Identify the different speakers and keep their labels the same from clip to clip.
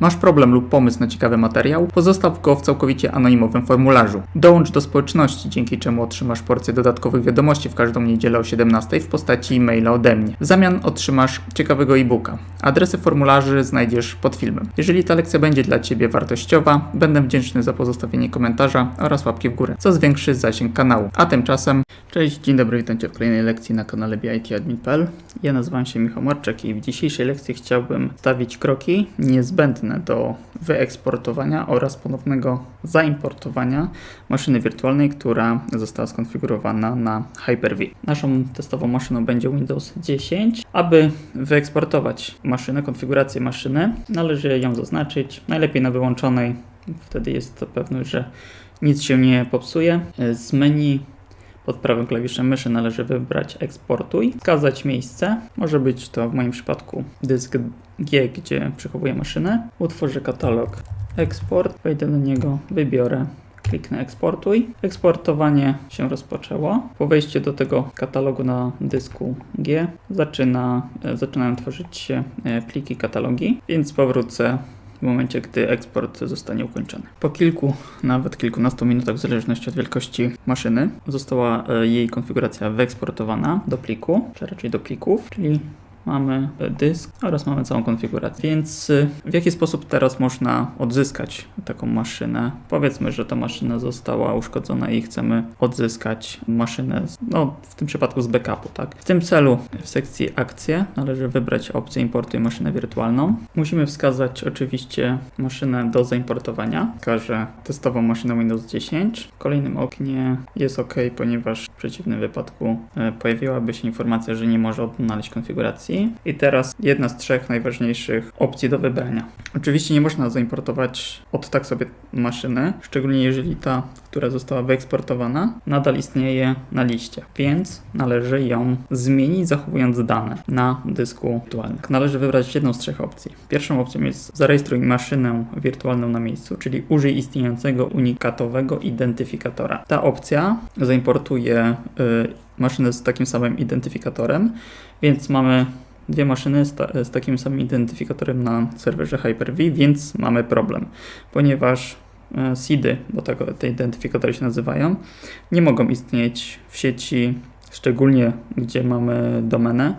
Speaker 1: Masz problem lub pomysł na ciekawy materiał? Pozostaw go w całkowicie anonimowym formularzu. Dołącz do społeczności, dzięki czemu otrzymasz porcję dodatkowych wiadomości w każdą niedzielę o 17 w postaci e-maila ode mnie. W zamian otrzymasz ciekawego e-booka. Adresy formularzy znajdziesz pod filmem. Jeżeli ta lekcja będzie dla Ciebie wartościowa, będę wdzięczny za pozostawienie komentarza oraz łapki w górę, co zwiększy zasięg kanału. A tymczasem, cześć, dzień dobry, witam Cię w kolejnej lekcji na kanale BITadmin.pl. Ja nazywam się Michał Marczek i w dzisiejszej lekcji chciałbym stawić kroki niezbędne do wyeksportowania oraz ponownego zaimportowania maszyny wirtualnej, która została skonfigurowana na Hyper-V. Naszą testową maszyną będzie Windows 10. Aby wyeksportować maszynę, konfigurację maszyny, należy ją zaznaczyć, najlepiej na wyłączonej, wtedy jest to pewność, że nic się nie popsuje. Z menu pod prawym klawiszem myszy należy wybrać eksportuj, wskazać miejsce. Może być to w moim przypadku dysk G, gdzie przechowuję maszynę. Utworzę katalog eksport, wejdę do niego, wybiorę kliknę eksportuj. Eksportowanie się rozpoczęło. Po wejściu do tego katalogu na dysku G zaczyna, zaczynają tworzyć się e, pliki katalogi, więc powrócę w momencie, gdy eksport zostanie ukończony. Po kilku, nawet kilkunastu minutach, w zależności od wielkości maszyny, została e, jej konfiguracja wyeksportowana do pliku, czy raczej do plików, czyli mamy dysk oraz mamy całą konfigurację. Więc y, w jaki sposób teraz można odzyskać taką maszynę? Powiedzmy, że ta maszyna została uszkodzona i chcemy odzyskać maszynę, no w tym przypadku z backupu, tak? W tym celu w sekcji akcje należy wybrać opcję importuj maszynę wirtualną. Musimy wskazać oczywiście maszynę do zaimportowania. Wskażę testową maszynę Windows 10. W kolejnym oknie jest OK, ponieważ w przeciwnym wypadku y, pojawiłaby się informacja, że nie może odnaleźć konfiguracji i teraz jedna z trzech najważniejszych opcji do wybrania. Oczywiście nie można zaimportować od tak sobie maszyny, szczególnie jeżeli ta, która została wyeksportowana, nadal istnieje na liście, więc należy ją zmienić, zachowując dane na dysku wirtualnym. Należy wybrać jedną z trzech opcji. Pierwszą opcją jest zarejestruj maszynę wirtualną na miejscu, czyli użyj istniejącego unikatowego identyfikatora. Ta opcja zaimportuje y, maszynę z takim samym identyfikatorem, więc mamy dwie maszyny z, ta, z takim samym identyfikatorem na serwerze Hyper-V, więc mamy problem, ponieważ e, SIDy, bo tego, te identyfikatory się nazywają, nie mogą istnieć w sieci, szczególnie gdzie mamy domenę,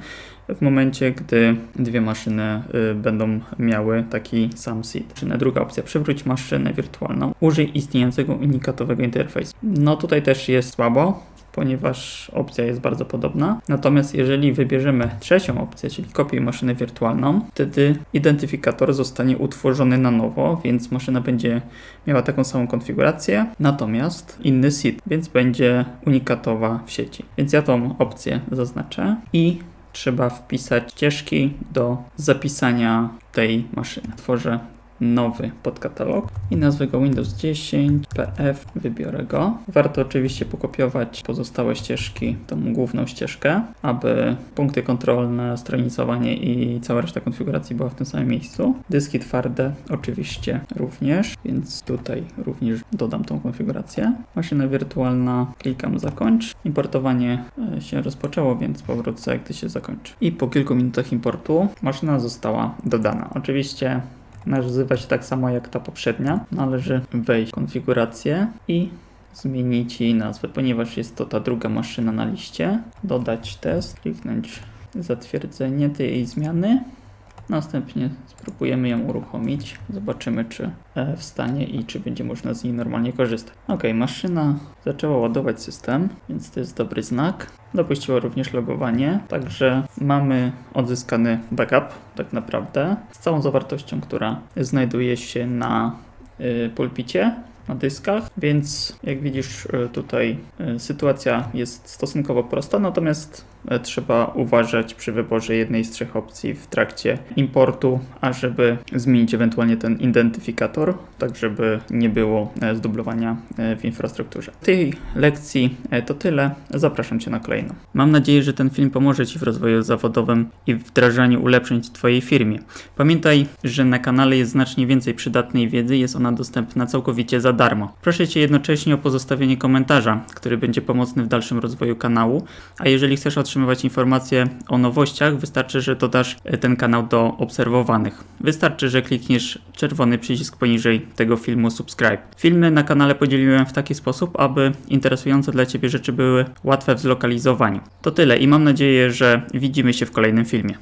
Speaker 1: w momencie, gdy dwie maszyny y, będą miały taki sam seed. Druga opcja, przywróć maszynę wirtualną. Użyj istniejącego unikatowego interfejsu. No tutaj też jest słabo, ponieważ opcja jest bardzo podobna. Natomiast jeżeli wybierzemy trzecią opcję, czyli kopiuj maszynę wirtualną, wtedy identyfikator zostanie utworzony na nowo, więc maszyna będzie miała taką samą konfigurację, natomiast inny seed, więc będzie unikatowa w sieci. Więc ja tą opcję zaznaczę i trzeba wpisać ścieżki do zapisania tej maszyny. Tworzę nowy podkatalog i nazwę go Windows 10 PF, wybiorę go. Warto oczywiście pokopiować pozostałe ścieżki, tą główną ścieżkę, aby punkty kontrolne, stronicowanie i cała reszta konfiguracji była w tym samym miejscu. Dyski twarde oczywiście również, więc tutaj również dodam tą konfigurację. Maszyna wirtualna, klikam zakończ. Importowanie e, się rozpoczęło, więc powrócę, gdy się zakończy. I po kilku minutach importu maszyna została dodana. Oczywiście nazywa się tak samo jak ta poprzednia. Należy wejść w konfigurację i zmienić jej nazwę, ponieważ jest to ta druga maszyna na liście. Dodać test, kliknąć zatwierdzenie tej zmiany Następnie spróbujemy ją uruchomić. Zobaczymy, czy e, wstanie i czy będzie można z niej normalnie korzystać. Ok, maszyna zaczęła ładować system, więc to jest dobry znak. Dopuściła również logowanie, także mamy odzyskany backup tak naprawdę z całą zawartością, która znajduje się na y, pulpicie na dyskach, więc jak widzisz e, tutaj e, sytuacja jest stosunkowo prosta, natomiast e, trzeba uważać przy wyborze jednej z trzech opcji w trakcie importu, ażeby zmienić ewentualnie ten identyfikator, tak żeby nie było zdublowania w infrastrukturze. W tej lekcji to tyle. Zapraszam Cię na kolejną. Mam nadzieję, że ten film pomoże Ci w rozwoju zawodowym i wdrażaniu ulepszeń w Twojej firmie. Pamiętaj, że na kanale jest znacznie więcej przydatnej wiedzy, jest ona dostępna całkowicie za darmo. Proszę Cię jednocześnie o pozostawienie komentarza, który będzie pomocny w dalszym rozwoju kanału, a jeżeli chcesz otrzymywać informacje o nowościach, wystarczy, że dodasz e, ten kanał do obserwowanych. Wystarczy, że klikniesz czerwony przycisk poniżej tego filmu subscribe. Filmy na kanale podzieliłem w taki sposób, aby interesujące dla Ciebie rzeczy były łatwe w zlokalizowaniu. To tyle i mam nadzieję, że widzimy się w kolejnym filmie.